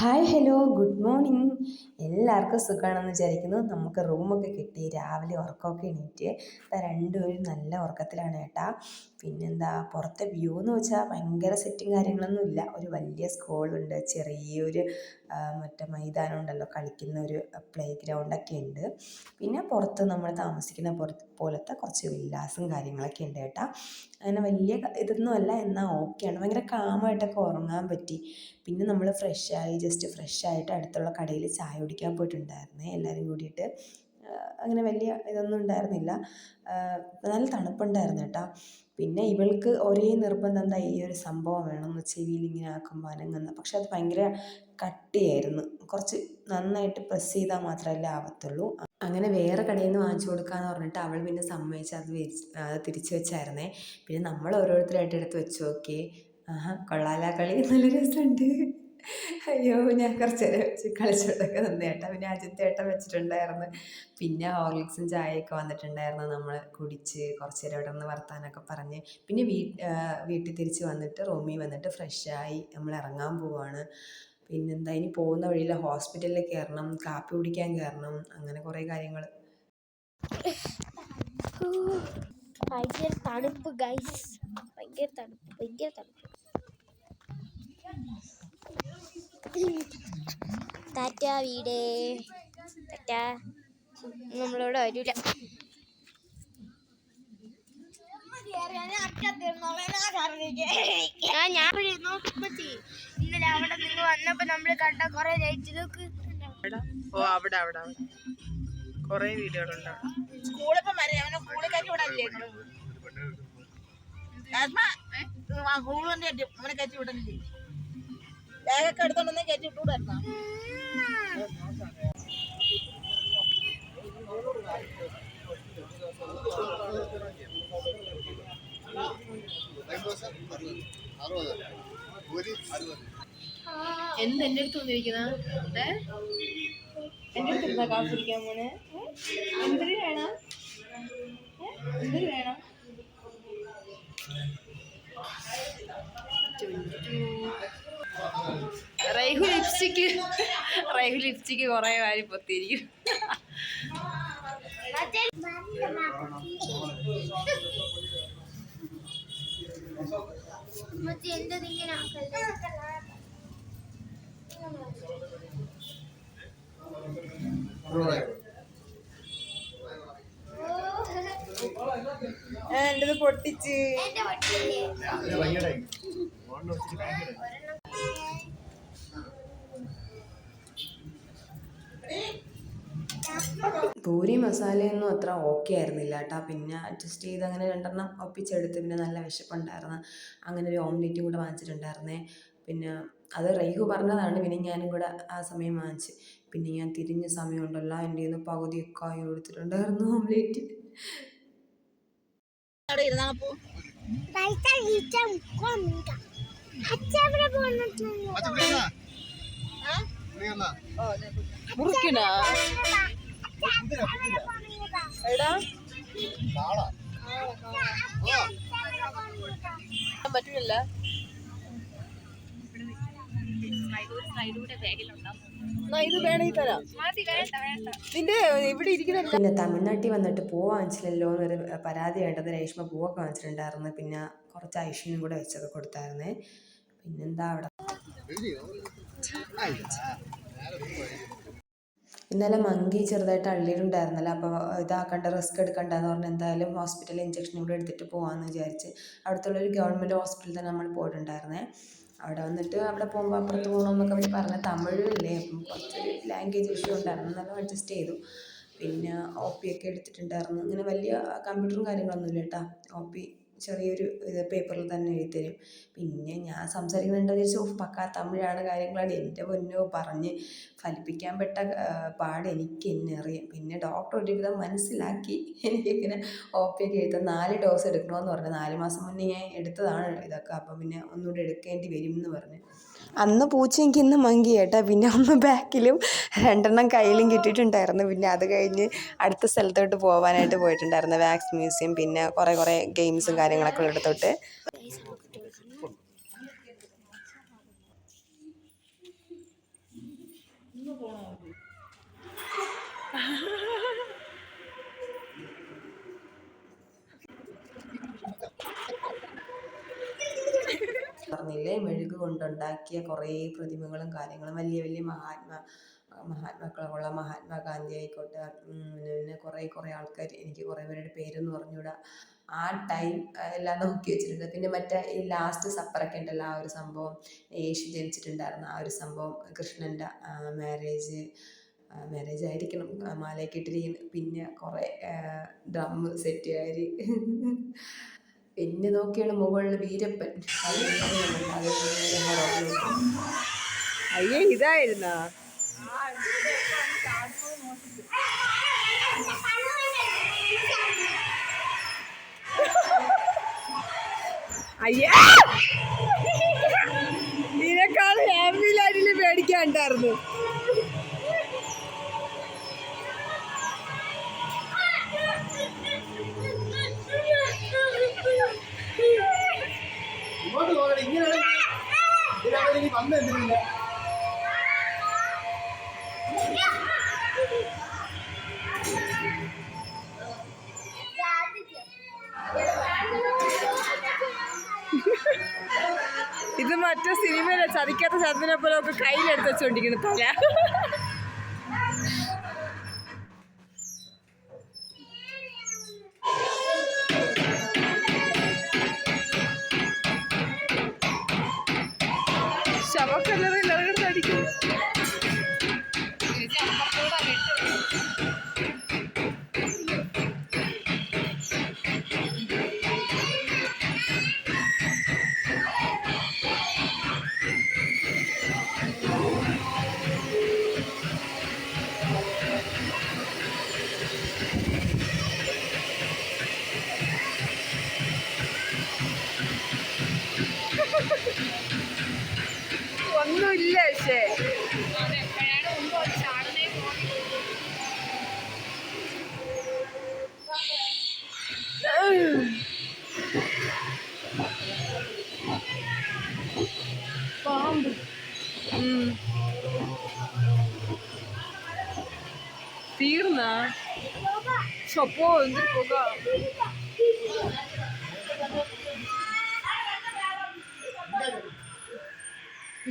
Hi hello good morning എല്ലാവർക്കും സുഖമാണെന്ന് വിചാരിക്കുന്നു. നമുക്ക് റൂമൊക്കെ കിട്ടി. രാവിലെ ഉറക്കമൊക്കെ എണീറ്റ്. രണ്ടുപേരും നല്ല ഉറക്കത്തിലാണ് കേട്ടാ. പിന്നെന്താ പുറത്തെ വ്യൂ എന്ന് വെച്ചാൽ ഭയങ്കര സെറ്റും കാര്യങ്ങളൊന്നും ഇല്ല ഒരു വലിയ സ്കൂളുണ്ട് ചെറിയൊരു മറ്റേ മൈതാനം ഉണ്ടല്ലോ കളിക്കുന്ന ഒരു പ്ലേ ഗ്രൗണ്ടൊക്കെ ഉണ്ട്. പിന്നെ പുറത്ത് നമ്മൾ താമസിക്കുന്ന പുറത്ത് പോലത്തെ കുറച്ച് വില്ലാസും കാര്യങ്ങളൊക്കെ ഉണ്ട് കേട്ടാ. അങ്ങനെ വലിയ ഇതൊന്നും അല്ല എന്നാൽ ഓക്കെയാണ് ഭയങ്കര കാമായിട്ടൊക്കെ ഉറങ്ങാൻ പറ്റി. പിന്നെ നമ്മൾ ഫ്രഷായി ജസ്റ്റ് ഫ്രഷായിട്ട് അടുത്തുള്ള കടയിൽ ചായ കുടിക്കാൻ പോയിട്ടുണ്ടായിരുന്നേ എല്ലാവരും കൂടിയിട്ട്. അങ്ങനെ വലിയ ഇതൊന്നും ഉണ്ടായിരുന്നില്ല. നല്ല തണുപ്പുണ്ടായിരുന്നു കേട്ടോ. പിന്നെ ഇവൾക്ക് ഒരേ നിർബന്ധം എന്താ ഈ ഒരു സംഭവം വേണം എന്ന് ചെവിയിൽ ഇങ്ങനെ ആക്കുമ്പോൾ അനങ്ങുന്ന. പക്ഷെ അത് ഭയങ്കര കട്ടിയായിരുന്നു. കുറച്ച് നന്നായിട്ട് പ്രസ് ചെയ്താൽ മാത്രമല്ലേ ആവത്തുള്ളൂ. അങ്ങനെ വേറെ കടയിൽ നിന്ന് വാങ്ങിച്ചു കൊടുക്കാന്ന് പറഞ്ഞിട്ട് അവൾ പിന്നെ സമ്മതിച്ച് അത് അത് തിരിച്ചു വെച്ചായിരുന്നേ. പിന്നെ നമ്മൾ ഓരോരുത്തരായിട്ട് എടുത്ത് വെച്ച് നോക്കി ആഹാ കൊള്ളാലാ കളി. നല്ല രസമുണ്ട്. അയ്യോ ഞാൻ കുറച്ച് നേരം വെച്ച് കളിച്ചോണ്ടൊക്കെ നിന്ന് ഏട്ടാ പിന്നെ ഏട്ട വെച്ചിട്ടുണ്ടായിരുന്നു. പിന്നെ ഹോർലിക്സും ചായയൊക്കെ വന്നിട്ടുണ്ടായിരുന്നു. നമ്മൾ കുടിച്ച് കുറച്ച് നേരം ഇവിടെ നിന്ന് വർത്താനൊക്കെ പറഞ്ഞ്. പിന്നെ വീ വീട്ടിൽ തിരിച്ച് വന്നിട്ട് റൂമിൽ വന്നിട്ട് ഫ്രഷായി നമ്മൾ ഇറങ്ങാൻ പോവാണ്. പിന്നെന്താ ഇനി പോകുന്ന വഴിയിൽ ഹോസ്പിറ്റലിൽ കയറണം കാപ്പി കുടിക്കാൻ കയറണം അങ്ങനെ കുറേ കാര്യങ്ങൾ. ഭയങ്കര തണുപ്പ് ഗൈസ് ഭയങ്കര തണുപ്പ് ഭയങ്കര തണുപ്പ്. ടാറ്റ വീടേ. ടാറ്റ. നമ്മളോട് വരൂല. ആ ഞാൻ ഇന്നലെ അവിടെ നിന്ന് വന്നപ്പോ നമ്മൾ കണ്ട കൊറേ ലൈറ്റ് നോക്ക് ഓ അവിടെ അവിടെ അവിടെ. കൊറേ വീടുകളുണ്ട് സ്കൂളിപ്പോ സ്കൂളിൽ കയറ്റി വിടല്ലേ സ്കൂളിന്റെ അവനെ കയറ്റി വിടല്ലേ? ബാഗൊക്കെ എടുത്തോണ്ടെന്ന് കയറ്റി വിട്ടുകൂടായിരുന്നോ എന്ത് എന്റെ അടുത്ത് വന്നിരിക്കുന്ന? എന്റെ അടുത്ത് കാത്തിരിക്കാൻ മോനെ എന്തൊരു വേണം എന്തൊരു വേണം ലിപ്സ്റ്റിക്ക് റൈവ് ലിപ്സ്റ്റിക്ക് കുറെ വാരി പൊത്തിയിരിക്കും എന്റത് പൊട്ടിച്ച്. എന്റെ പൂരി മസാലയൊന്നും അത്ര ഓക്കെ ആയിരുന്നില്ല കേട്ടോ. പിന്നെ അഡ്ജസ്റ്റ് ചെയ്ത് അങ്ങനെ രണ്ടെണ്ണം ഒപ്പിച്ചെടുത്ത് പിന്നെ നല്ല വിശപ്പുണ്ടായിരുന്നു. അങ്ങനെ ഒരു ഓംലെറ്റും കൂടെ വാങ്ങിച്ചിട്ടുണ്ടായിരുന്നേ. പിന്നെ അത് റൈഹു പറഞ്ഞതാണ് പിന്നെ ഞാനും കൂടെ ആ സമയം വാങ്ങിച്ച്. പിന്നെ ഞാൻ തിരിഞ്ഞ സമയമുണ്ടല്ലോ എന്റെ നിന്ന് പകുതിയൊക്കെ ആയി കൊടുത്തിട്ടുണ്ടായിരുന്നു ഓംലെറ്റ് അവിടെ എടാ. പറ്റില്ല ഇത് വേണമെങ്കിൽ തരാം. നിന്റെ ഇവിടെ ഇരിക്കുന്ന പിന്നെ തമിഴ്നാട്ടിൽ വന്നിട്ട് പോവാൻ വാങ്ങിച്ചില്ലല്ലോ എന്നൊരു പരാതി വേണ്ടത് രേഷ്മ പൂവൊക്കെ വാങ്ങിച്ചിട്ടുണ്ടായിരുന്നു പിന്നെ കുറച്ച് ഐശ്വര്യം കൂടെ വെച്ചൊക്കെ കൊടുത്തായിരുന്നേ. പിന്നെന്താ അവിടെ? ഇന്നലെ മങ്കി ചെറുതായിട്ട് അള്ളിയിട്ടുണ്ടായിരുന്നല്ലോ. അപ്പോൾ ഇതാക്കണ്ട റിസ്ക് എടുക്കണ്ടെന്ന് പറഞ്ഞ് എന്തായാലും ഹോസ്പിറ്റലിൽ ഇഞ്ചക്ഷൻ കൂടെ എടുത്തിട്ട് പോകാമെന്ന് വിചാരിച്ച് അവിടുത്തെ ഒരു ഗവൺമെന്റ് ഹോസ്പിറ്റലിൽ തന്നെ നമ്മൾ പോയിട്ടുണ്ടായിരുന്നേ. അവിടെ വന്നിട്ട് അവിടെ പോകുമ്പോൾ അപ്പുറത്ത് പോകണമെന്നൊക്കെ അവർ പറഞ്ഞ. തമിഴില്ലേ അപ്പം കുറച്ചൊരു ലാംഗ്വേജ് ഇഷ്യൂ ഉണ്ടായിരുന്നു എന്നാലും അഡ്ജസ്റ്റ് ചെയ്തു. പിന്നെ ഒ പി ഒക്കെ എടുത്തിട്ടുണ്ടായിരുന്നു. ഇങ്ങനെ വലിയ കമ്പ്യൂട്ടറും കാര്യങ്ങളൊന്നുമില്ല കേട്ടോ. ഒ പി ചെറിയൊരു ഇത് പേപ്പറിൽ തന്നെ എഴുതി തരും പിന്നെ ഞാൻ സംസാരിക്കുന്നുണ്ടെന്ന് ചോദിച്ചു ഓ പക്കാ തമിഴാണ് കാര്യങ്ങളാണ്. എന്റെ പൊന്നോ പറഞ്ഞ് ഫലിപ്പിക്കാൻ പെട്ട പാട് എനിക്ക് എന്നെ അറിയാം. പിന്നെ ഡോക്ടർ ഒരുവിധം മനസ്സിലാക്കി എനിക്കിങ്ങനെ ഒ പി എഴുതാം നാല് ഡോസ് എടുക്കണമെന്ന് പറഞ്ഞു. നാല് മാസം മുന്നേ ഞാൻ എടുത്തതാണ് ഇതൊക്കെ. അപ്പം പിന്നെ ഒന്നുകൂടെ എടുക്കേണ്ടി വരും എന്ന് പറഞ്ഞു. അന്ന് പൂച്ച എനിക്ക് ഇന്ന് മങ്കി കേട്ടോ പിന്നെ ഒന്ന് ബാക്കിലും രണ്ടെണ്ണം കയ്യിലും കിട്ടിയിട്ടുണ്ടായിരുന്നു. പിന്നെ അത് കഴിഞ്ഞ് അടുത്ത സ്ഥലത്തോട്ട് പോകാനായിട്ട് പോയിട്ടുണ്ടായിരുന്നു. വാക്സ് മ്യൂസിയം പിന്നെ കുറേ കുറേ ഗെയിംസും കാര്യങ്ങളൊക്കെ ഉള്ളിടത്തോട്ട് പോണോ അവർ പറഞ്ഞില്ലേ? മെഴുക് കൊണ്ടുണ്ടാക്കിയ കുറേ പ്രതിമകളും കാര്യങ്ങളും. വലിയ വലിയ മഹാത്മാ മഹാത്മാക്കളുള്ള മഹാത്മാഗാന്ധി ആയിക്കോട്ടെ പിന്നെ കുറേ കുറേ ആൾക്കാർ എനിക്ക് കുറേ പേരുടെ പേരൊന്നും പറഞ്ഞുകൂടാ ആ ടൈം എല്ലാം നോക്കി വെച്ചിട്ടുണ്ട്. പിന്നെ മറ്റേ ഈ ലാസ്റ്റ് സപ്പറൊക്കെ ഉണ്ടല്ലോ ആ ഒരു സംഭവം യേശു ജനിച്ചിട്ടുണ്ടായിരുന്ന ആ ഒരു സംഭവം കൃഷ്ണന്റെ മാരേജ് മാരേജ് ആയിരിക്കണം മാലയൊക്കെ ഇട്ടിരിക്കുന്നു പിന്നെ കുറേ ഡ്രം സെറ്റുകാർ പിന്നെ നോക്കിയാണ് മുകളിൽ വീരപ്പൻ. അയ്യേ ഇതായിരുന്നാ? അയ്യേ! ഇതിനേക്കാൾ ഹാപ്പി ലൈനിൽ എനിക്ക് വന്ന് എന്തിനില്ല ഇത് മറ്റേ സിനിമയിലെ ചതിക്കാത്ത ചതിനെ പോലെ ഒക്കെ കയ്യിലെടുത്ത് വെച്ചോണ്ടിരിക്കുന്നു തല. തീർന്നാ ചപ്പോ എന്തൊരു പുക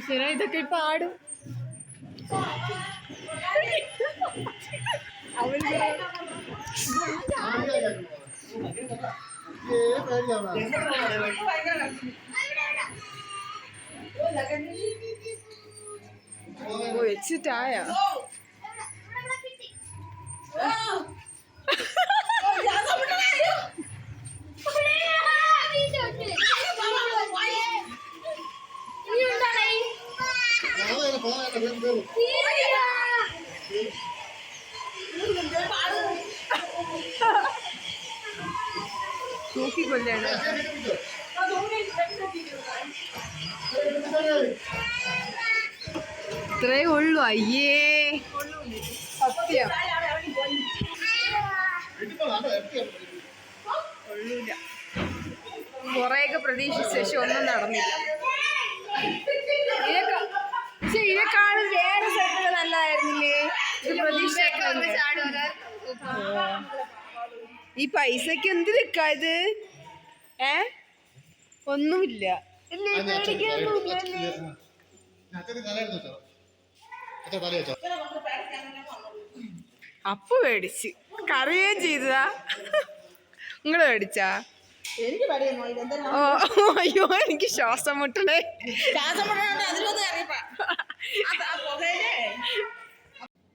ശരി ഇതൊക്കെ ഇപ്പൊ ആടും അവൻ വെച്ചിട്ടായ ഇത്രേ ഉള്ളു അയ്യേ. സത്യം. കൊള്ളൂല. കൊറേയൊക്കെ പ്രതീക്ഷിച്ച ശേഷം ഒന്നും നടന്നില്ല. പക്ഷെ വേറെ സെറ്റ് നല്ലതായിരുന്നില്ലേ? ഇത് പ്രതീക്ഷ ഈ പൈസക്ക് എന്തിനൊക്കെ ഇത്? ഏ? ഒന്നുമില്ല. അപ്പു മേടിച്ച് കറിയേം ചെയ്തതാ. നിങ്ങൾ മേടിച്ചാ ഓ അയ്യോ എനിക്ക് ശ്വാസം മുട്ടണേ. ശ്വാസം.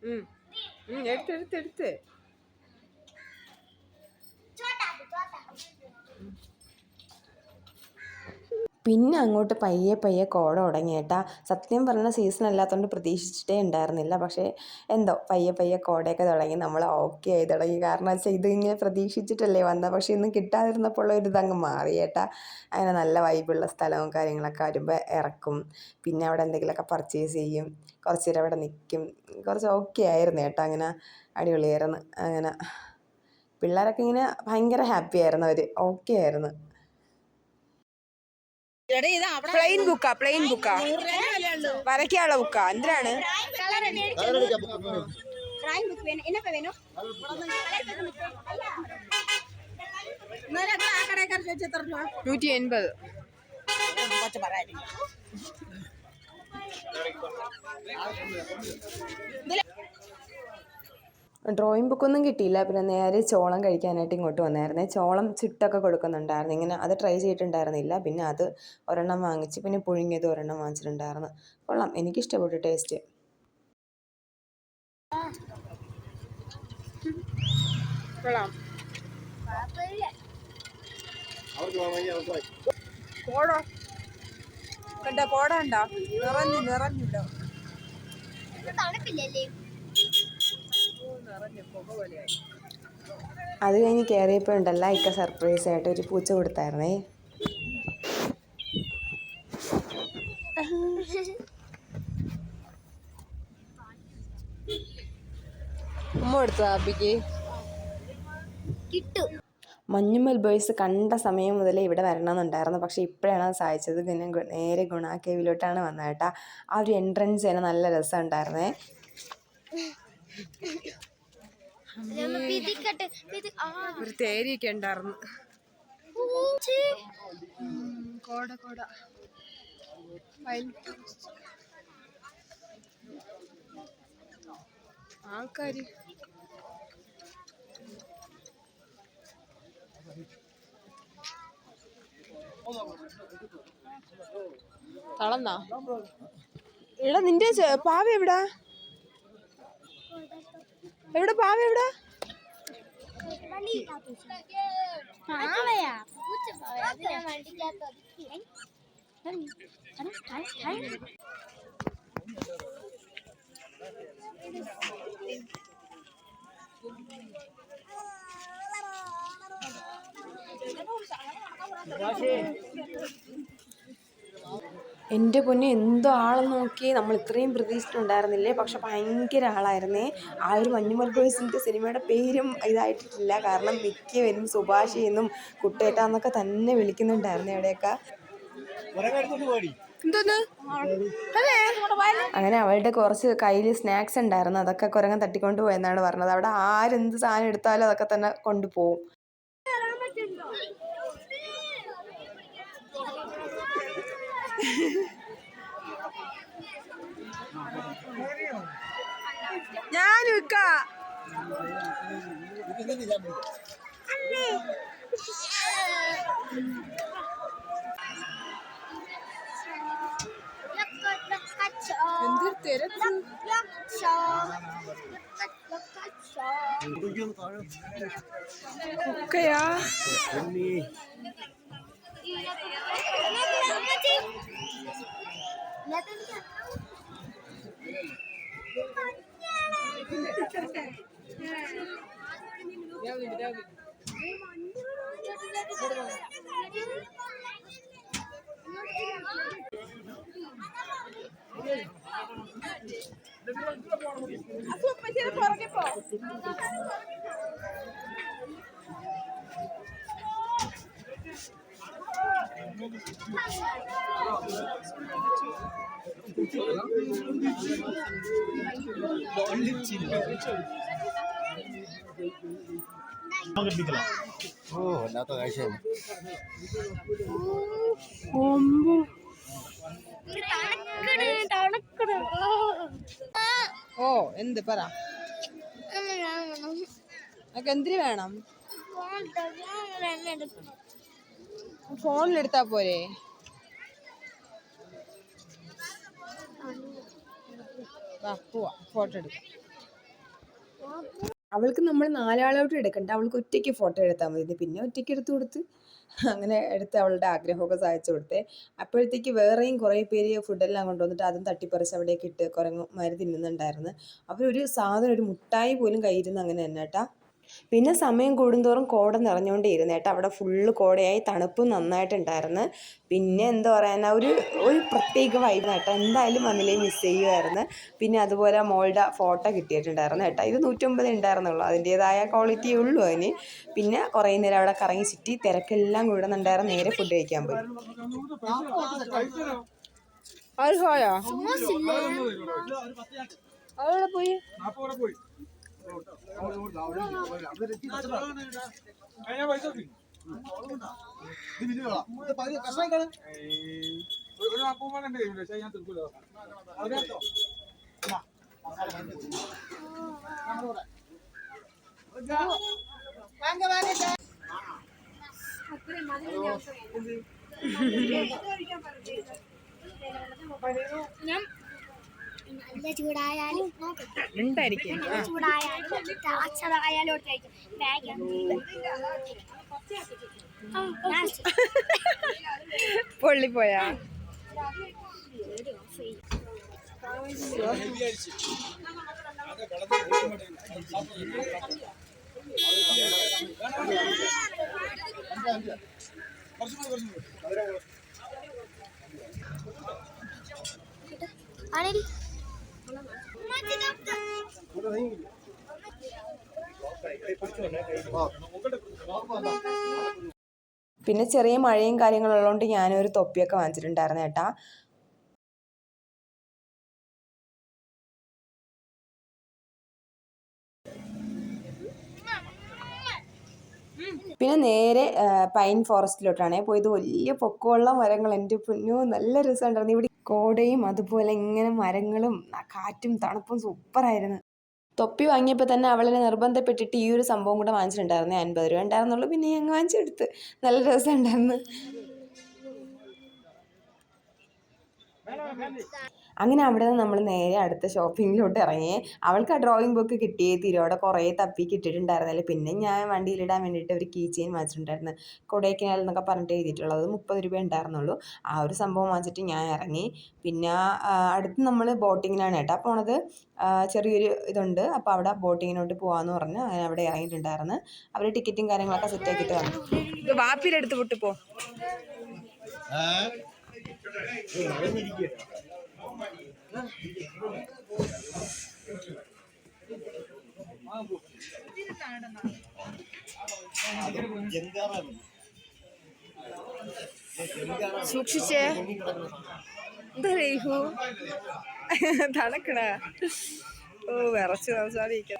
ഉം, എടുത്ത് എടുത്ത് എടുത്ത് പിന്നെ അങ്ങോട്ട് പയ്യെ പയ്യെ കോട തുടങ്ങി കേട്ടാ. സത്യം പറഞ്ഞ സീസൺ അല്ലാത്തതുകൊണ്ട് പ്രതീക്ഷിച്ചിട്ടേ ഉണ്ടായിരുന്നില്ല. പക്ഷേ എന്തോ പയ്യെ പയ്യെ കോടയൊക്കെ തുടങ്ങി. നമ്മൾ ഓക്കെ ആയി തുടങ്ങി. കാരണം വെച്ചാൽ ഇത് ഇങ്ങനെ പ്രതീക്ഷിച്ചിട്ടല്ലേ വന്നത് പക്ഷേ ഇന്ന് കിട്ടാതിരുന്നപ്പോൾ ഉള്ള ഒരു ഇതങ്ങ് മാറി കേട്ടാ. അങ്ങനെ നല്ല വൈബുള്ള സ്ഥലവും കാര്യങ്ങളൊക്കെ വരുമ്പോൾ ഇറക്കും പിന്നെ അവിടെ എന്തെങ്കിലുമൊക്കെ പർച്ചേസ് ചെയ്യും. കുറച്ച് നേരം അവിടെ നിൽക്കും കുറച്ച് ഓക്കെ ആയിരുന്നു കേട്ടോ. അങ്ങനെ അടിപൊളിയായിരുന്നു. അങ്ങനെ പിള്ളേരൊക്കെ ഇങ്ങനെ ഭയങ്കര ഹാപ്പി ആയിരുന്നു അവർ ഓക്കെ ആയിരുന്നു. പ്ലെയിൻ ബുക്കാ പ്ലെയിൻ ബുക്കാ വരയ്ക്കാനുള്ള ബുക്കാ എന്തിനാണ്? നൂറ്റി എൺപത്. പറയാ ഡ്രോയിങ് ബുക്കൊന്നും കിട്ടിയില്ല. പിന്നെ നേരെ ചോളം കഴിക്കാനായിട്ട് ഇങ്ങോട്ട് വന്നായിരുന്നേ. ചോളം ചുട്ടൊക്കെ കൊടുക്കുന്നുണ്ടായിരുന്നു. ഇങ്ങനെ അത് ട്രൈ ചെയ്തിട്ടുണ്ടായിരുന്നില്ല. പിന്നെ അത് ഒരെണ്ണം വാങ്ങിച്ച് പിന്നെ പുഴുങ്ങിയത് ഒരെണ്ണം വാങ്ങിച്ചിട്ടുണ്ടായിരുന്നു. കൊള്ളാം. എനിക്കിഷ്ടപ്പെട്ടു ടേസ്റ്റ്. കൊള്ളാം. അവർക്ക് അവർക്ക് വാങ്ങി. കോടോ. കണ്ട? കോട ഉണ്ടോ നിറഞ്ഞു നിറഞ്ഞുണ്ടോ തണുപ്പില്ലല്ലേ? അത് കഴിഞ്ഞ് കയറിയപ്പോൾ ഉണ്ടല്ല ഇക്ക സർപ്രൈസ് ആയിട്ട് ഒരു പൂച്ച കൊടുത്തായിരുന്നേ. ഉമ്മ കൊടുത്തു ആപ്പിക്ക്? കിട്ടു. മഞ്ഞുമൽ ബോയ്സ് കണ്ട സമയം മുതലേ ഇവിടെ വരണമെന്നുണ്ടായിരുന്നു. പക്ഷേ ഇപ്പോഴാണ് അത് സാധിച്ചത്. പിന്നെ നേരെ ഗുണ കേവിലോട്ടാണ് വന്നത് കേട്ടോ. ആ ഒരു എൻട്രൻസ് തന്നെ നല്ല രസമുണ്ടായിരുന്നേ. ഒരു തേരിയൊക്കെ ഉണ്ടായിരുന്നു. കോട കോട. ആൾക്കാര്. തളന്നാ? എടാ നിന്റെ പാവ എവിടാ? എവിടെ പാവ എവിടെ? പൂച്ച എന്റെ പൊന്നെ എന്തോ ആളെന്ന് നോക്കി നമ്മൾ ഇത്രയും പ്രതീക്ഷിച്ചിട്ടുണ്ടായിരുന്നില്ലേ? പക്ഷെ ഭയങ്കര ആളായിരുന്നേ. ആ ഒരു മഞ്ഞുമൽ ബോയ്സിന്റെ സിനിമയുടെ പേരും ഇതായിട്ടില്ല കാരണം മിക്കവരും സുഭാഷ് എന്നും കുട്ടേട്ടാന്നൊക്കെ തന്നെ വിളിക്കുന്നുണ്ടായിരുന്നു ഇവിടെയൊക്കെ അങ്ങനെ അവളുടെ കുറച്ച് കയ്യിൽ സ്നാക്സ് ഉണ്ടായിരുന്നു. അതൊക്കെ കുരങ്ങൻ തട്ടിക്കൊണ്ട് പോയെന്നാണ് പറഞ്ഞത്. അവിടെ ആരെന്ത് സാധനം എടുത്താലും അതൊക്കെ തന്നെ കൊണ്ടുപോകും ഞാനും ഇക്ക ഇത് ഇത് ഞാൻ പിടിക്കാം. എന്തൊരു തിരക്ക് ഇതൊക്കെയൊന്ന് താഴെ. ഒക്കെയാ പൊന്നേ. ഓ കാഴ്ചയാണ് തണുക്കണ് ഓ എന്ത് പറ എന്തിനു വേണം. ഫോണിലെടുത്താ പോരെ? ഫോട്ടോ എടുക്കാം. അവൾക്ക് നമ്മൾ നാലാളോട്ട് എടുക്കണ്ട. അവൾക്ക് ഒറ്റയ്ക്ക് ഫോട്ടോ എടുത്താൽ മതി. പിന്നെ ഒറ്റയ്ക്ക് എടുത്തു കൊടുത്ത് അങ്ങനെ എടുത്ത് അവളുടെ ആഗ്രഹമൊക്കെ സാധിച്ചു കൊടുത്തേ. അപ്പോഴത്തേക്ക് വേറെയും കുറേ പേര് ഫുഡെല്ലാം കൊണ്ടുവന്നിട്ട് അതും തട്ടിപ്പറിച്ച് അവിടേക്ക് ഇട്ട് കുരങ്ങന്മാർ തിന്നുന്നുണ്ടായിരുന്നു. അവരൊരു സാധനം ഒരു മുട്ടായി പോലും കയ്യിരുന്ന് അങ്ങനെ തന്നെ കേട്ടാ. പിന്നെ സമയം കൂടുന്തോറും കോട നിറഞ്ഞുകൊണ്ടേ ഇരുന്നു കേട്ടോ. അവിടെ ഫുള്ള് കോടയായി തണുപ്പ് നന്നായിട്ടുണ്ടായിരുന്നു. പിന്നെ എന്താ പറയുക ഒരു ഒരു പ്രത്യേക വൈബ് കേട്ടോ. എന്തായാലും വന്നില്ലേ മിസ് ചെയ്യുമായിരുന്നു പിന്നെ അതുപോലെ മോളുടെ ഫോട്ടോ കിട്ടിയിട്ടുണ്ടായിരുന്നു കേട്ടോ. ഇത് നൂറ്റമ്പത് ഉണ്ടായിരുന്നുള്ളൂ. അതിന്റേതായ ക്വാളിറ്റി ഉള്ളൂ അതിന്. പിന്നെ കുറേ നേരം അവിടെ കറങ്ങി ചുറ്റി തിരക്കെല്ലാം കൂടുന്നുണ്ടായിരുന്നു. നേരെ ഫുഡ് കഴിക്കാൻ പോയി. അവിടെ പോയോ. ഒരു എന്റെ കയ്യിലുണ്ട്. പക്ഷേ ഞാൻ തീർക്കൂല അതിനകത്തോ നല്ല ചൂടായാലും ഉണ്ടായിരിക്കും നല്ല ചൂടായാലും തിളച്ചതായാലും കഴിക്കും ബാഗ് പൊള്ളിപ്പോയാ? ആണേടി പിന്നെ ചെറിയ മഴയും കാര്യങ്ങളുള്ളതുകൊണ്ട് ഞാനൊരു തൊപ്പിയൊക്കെ വാങ്ങിച്ചിട്ടുണ്ടായിരുന്നു ഏട്ടാ. പിന്നെ നേരെ പൈൻ ഫോറസ്റ്റിലോട്ടാണ്. പോയത് വലിയ പൊക്കമുള്ള മരങ്ങൾ. എന്റെ പുന്നു നല്ല രസമുണ്ടായിരുന്നു. ഇവിടെ കോടയും അതുപോലെ ഇങ്ങനെ മരങ്ങളും കാറ്റും തണുപ്പും സൂപ്പറായിരുന്നു തൊപ്പി വാങ്ങിയപ്പോൾ തന്നെ അവളെ നിർബന്ധപ്പെട്ടിട്ട് ഈ ഒരു സംഭവം കൂടെ വാങ്ങിച്ചിട്ടുണ്ടായിരുന്നു അൻപത് രൂപ ഉണ്ടായിരുന്നുള്ളൂ. പിന്നെ ഞങ്ങൾ വാങ്ങിച്ചെടുത്ത്. നല്ല രസമുണ്ടായിരുന്നു. അങ്ങനെ അവിടെ നിന്ന് നമ്മൾ നേരെ അടുത്ത ഷോപ്പിങ്ങിലോട്ട് ഇറങ്ങി. അവൾക്ക് ആ ഡ്രോയിങ് ബുക്ക് കിട്ടി തിരോടെ കുറേ തപ്പി കിട്ടിയിട്ടുണ്ടായിരുന്നില്ല. പിന്നെ ഞാൻ വണ്ടിയിലിടാൻ വേണ്ടിയിട്ട് ഒരു കീ ചെയിൻ വാങ്ങിച്ചിട്ടുണ്ടായിരുന്നു. കൊടൈക്കനാൽ എന്നൊക്കെ പറഞ്ഞിട്ട് എഴുതിയിട്ടുള്ളത്. മുപ്പത് രൂപ ഉണ്ടായിരുന്നുള്ളൂ. ആ ഒരു സംഭവം വാങ്ങിച്ചിട്ട് ഞാൻ ഇറങ്ങി. പിന്നെ അടുത്ത് നമ്മൾ ബോട്ടിങ്ങിനാണ് കേട്ടോ പോണത്. ചെറിയൊരു ഇതുണ്ട്. അപ്പോൾ അവിടെ ബോട്ടിങ്ങിനോട്ട് പോകാമെന്ന് പറഞ്ഞ് അങ്ങനെ അവിടെ ഇറങ്ങിയിട്ടുണ്ടായിരുന്നു. അവർ ടിക്കറ്റും കാര്യങ്ങളൊക്കെ സെറ്റ് ആക്കിയിട്ട് വന്നു. വാപ്പിയിലെടുത്ത് വിട്ടു പോ. സൂക്ഷിച്ചേ. രേഹു? തണക്കണ? ഓ വിറച്ച് സംസാരിക്ക.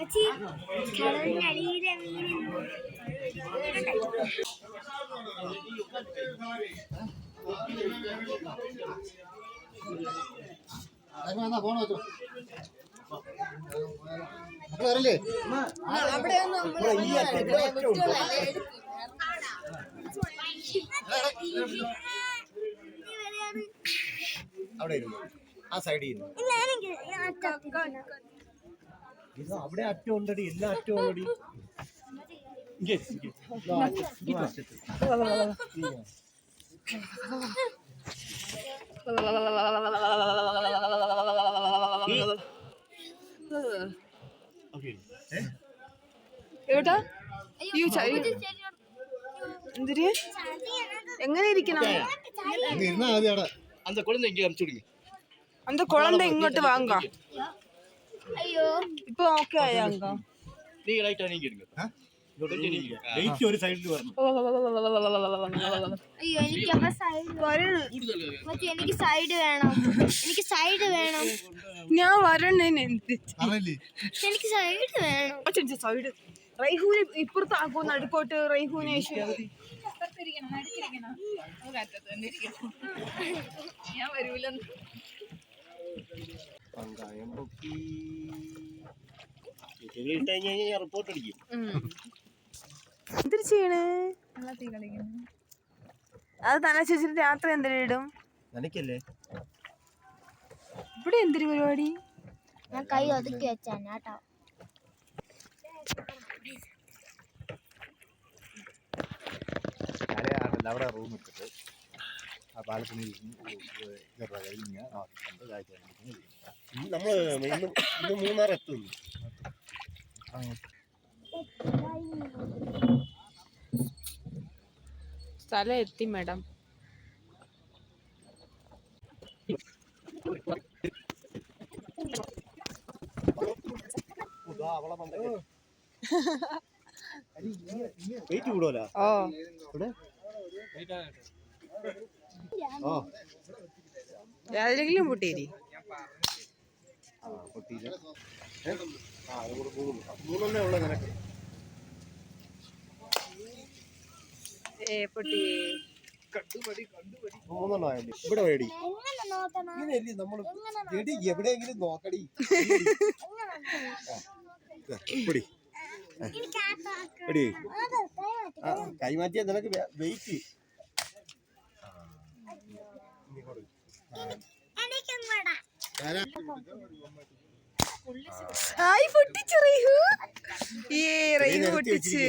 അടിയിലെ കടലിനടിയിലെ അവിടെ ഇരുന്നു. ആ സൈഡിൽ ഇരുന്നു അവിടെ അറ്റം ഉണ്ടടി എല്ലാ അറ്റവും Yes, എങ്ങനെ ഇരിക്കണം അന്ത കുഴந்தை ഇങ്ങ ഇങ്ങോട്ട് വാങ്ക അയ്യോ. ഇപ്പൊ ഓക്കെ ആയാങ്ക നീ റൈറ്റ് ആണെങ്കിൽ ലൈറ്റ് ഒരു സൈഡിൽ വരണം അയ്യോ എനിക്ക് അമ്മ സൈഡ് വരണു മറ്റേ എനിക്ക് സൈഡ് വേണം. എനിക്ക് സൈഡ് വേണം. ഞാൻ വരണേന് എനിക്ക് സൈഡ് വേണം. സൈഡ്. റൈഹൂന് ഇപ്പുറത്ത് ആക്കൂ നടുക്കോട്ട് റൈഹൂന് ഞാൻ വരൂലെന്ന്. പങ്കായം പൊക്കി. ഇത് കഴിഞ്ഞ് കഴിഞ്ഞാൽ റിപ്പോർട്ട് അടിക്കും. ചെയ്യണേ? അത് തന്നെ ചേച്ചി രാത്രി എന്തിനും ഇടും? നനയ്ക്കല്ലേ ഇവിടെ എന്തിരി പരിപാടി? ഞാൻ കൈ ഒതുക്കി വെച്ചാണ് കേട്ടോ. അവിടെ റൂം ഇട്ടിട്ട്. ആ പാലത്തിന് കഴിഞ്ഞ നമ്മൾ ഇന്ന് മൂന്നാർ എത്തുന്നു സ്ഥലം എത്തി മാഡം. വെയിറ്റ് ഓ. ഇവിടെ ആ അതിലെങ്കിലും പൊട്ടിയിരി. പൊട്ടിയില്ല? ആ അതുകൂടെ മൂന്ന് മൂന്നെണ്ണേ ഉള്ളൂ നിനക്ക് ഏ പൊട്ടി മൂന്നെണ്ണം ആയല്ലേ ഇവിടെ വേടി എങ്ങനെ നോക്കണം? ഇങ്ങനെയല്ലേ നമ്മൾ എടി എവിടെയെങ്കിലും നോക്കടി. പിടി. കൈമാറ്റിയാ നിനക്ക് വെയിറ്റ്. എനിക്കും കൂടെ. ഹായ് പൊട്ടിച്ചു ഏ പൊട്ടിച്ച്.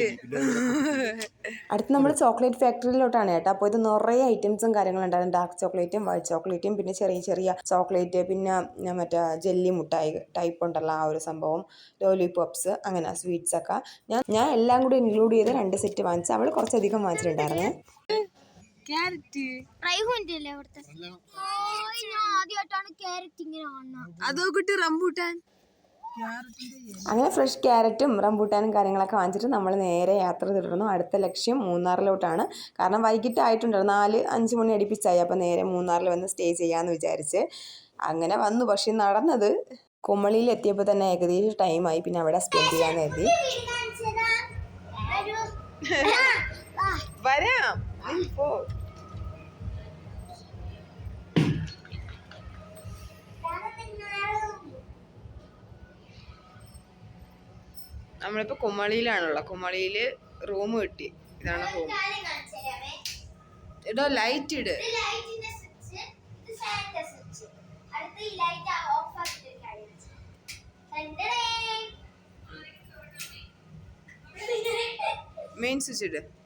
അടുത്ത് നമ്മൾ ചോക്ലേറ്റ് ഫാക്ടറിയിലോട്ടാണ് കേട്ടോ. അപ്പോൾ ഇത് നിറയെ ഐറ്റംസും കാര്യങ്ങളും ഉണ്ടായിരുന്നു ഡാർക്ക് ചോക്ലേറ്റും വൈറ്റ് ചോക്ലേറ്റും പിന്നെ ചെറിയ ചെറിയ ചോക്ലേറ്റ് പിന്നെ ഞാൻ മറ്റേ ജെല്ലി മുട്ടായി ടൈപ്പ് ഉണ്ടല്ലോ ആ ഒരു സംഭവം. ലോലിപോപ്സ് അങ്ങനെ സ്വീറ്റ്സ് ഒക്കെ. ഞാൻ ഞാൻ എല്ലാം കൂടി ഇൻക്ലൂഡ് ചെയ്ത് രണ്ട് സെറ്റ് വാങ്ങിച്ചു അവൾ കുറച്ചധികം വാങ്ങിച്ചിട്ടുണ്ടായിരുന്നേ. ക്യാരറ്റ് അതോ കുട്ടി റംബൂട്ടാൻ? അങ്ങനെ ഫ്രഷ് ക്യാരറ്റും റംബൂട്ടാനും കാര്യങ്ങളൊക്കെ വാങ്ങിച്ചിട്ട് നമ്മൾ നേരെ യാത്ര തുടർന്നു അടുത്ത ലക്ഷ്യം മൂന്നാറിലോട്ടാണ്. കാരണം വൈകിട്ട് ആയിട്ടുണ്ടായിരുന്നു നാല് അഞ്ച് മണി അടുപ്പിച്ചായി. അപ്പോൾ നേരെ മൂന്നാറിൽ വന്ന് സ്റ്റേ ചെയ്യാമെന്ന് വിചാരിച്ച് അങ്ങനെ വന്നു. പക്ഷേ നടന്നത് കുമളിയിൽ എത്തിയപ്പോൾ തന്നെ ഏകദേശം ടൈമായി പിന്നെ അവിടെ സ്പെൻഡ് ചെയ്യാമെന്ന് എത്തി വരാം. പോ. നമ്മളിപ്പോൾ കുമളിയിലാണുള്ളത്. കുമളിയിൽ റൂം കിട്ടി. ഇതാണ് റൂം ഇടോ. ലൈറ്റ് ഇട് മെയിൻ സ്വിച്ച് ഇട്.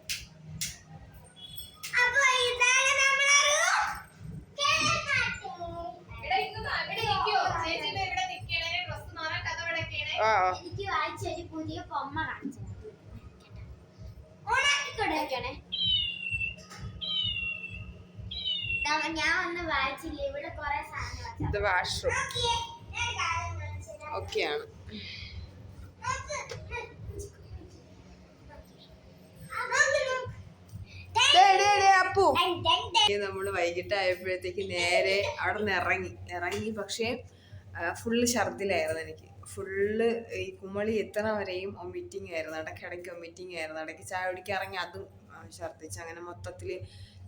എനിക്ക് പുതിയ കാണിച്ചു ഓണാക്കിക്കൊടുക്കണേ ഞാൻ ഒന്ന് വായിച്ചില്ല? ഇവിടെ കുറെ സാധനം ഇത് വാഷ്റൂം. ഓക്കെയാണ്. അപ്പു. നമ്മൾ വൈകിട്ടായപ്പോഴത്തേക്ക് നേരെ അവിടെ നിന്ന് ഇറങ്ങി. ഇറങ്ങി പക്ഷേ ഫുള്ള് ഛർദിലായിരുന്നു എനിക്ക്. ഫുള്ള് ഈ കുമളി എത്തണ വരെയും വൊമിറ്റിംഗ് ആയിരുന്നു. ഇടയ്ക്കിടയ്ക്ക് ഒമിറ്റിംഗ് ആയിരുന്നു. ഇടയ്ക്ക് ചായ കുടിക്കാൻ ഇറങ്ങി അതും ഛർദ്ദിച്ചു. അങ്ങനെ മൊത്തത്തിൽ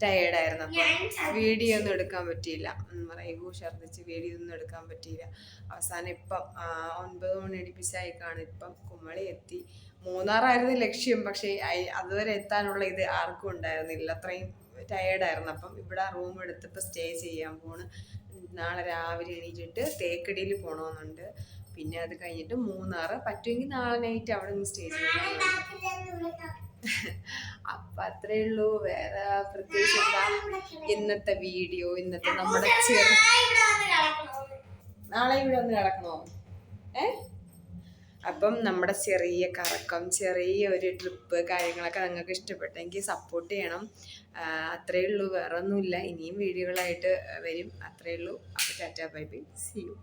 ടയേർഡായിരുന്നു അപ്പം വീഡിയോ ഒന്നും എടുക്കാൻ പറ്റിയില്ല. റൈബു ഛർദ്ദിച്ച്. വീഡിയോ ഒന്നും എടുക്കാൻ പറ്റിയില്ല. അവസാനം ഇപ്പം ഒൻപത് മണി അടുപ്പിച്ചായി കാണും. ഇപ്പം കുമളി എത്തി. മൂന്നാറായിരുന്നു ലക്ഷ്യം. പക്ഷേ അതുവരെ എത്താനുള്ള ഇത് ആർക്കും ഉണ്ടായിരുന്നില്ല. അത്രയും ടയേർഡായിരുന്നു അപ്പം ഇവിടെ റൂം എടുത്തിപ്പോൾ സ്റ്റേ ചെയ്യാൻ പോണ്. നാളെ രാവിലെ എണീറ്റിട്ട് തേക്കടിയിൽ പോകണമെന്നുണ്ട് പിന്നെ അത് കഴിഞ്ഞിട്ട് മൂന്നാറ് പറ്റുമെങ്കിൽ നാളെ നൈറ്റ് അവിടെ നിന്ന് സ്റ്റേ ചെയ്യാം. അപ്പൊ അത്രേ ഉള്ളൂ. വേറെ പ്രത്യേകിച്ച് ഇന്നത്തെ വീഡിയോ ഇന്നത്തെ നമ്മുടെ നാളെ ഇവിടെ ഒന്ന് കിടക്കണോ? ഏ? അപ്പം നമ്മുടെ ചെറിയ കറക്കം ചെറിയ ഒരു ട്രിപ്പ് കാര്യങ്ങളൊക്കെ നിങ്ങൾക്ക് ഇഷ്ടപ്പെട്ടെങ്കിൽ സപ്പോർട്ട് ചെയ്യണം. അത്രേ ഉള്ളൂ. വേറെ ഒന്നുമില്ല ഇനിയും വീഡിയോകളായിട്ട് വരും. അത്രേ ഉള്ളൂ. അപ്പോൾ tata bye bye. See you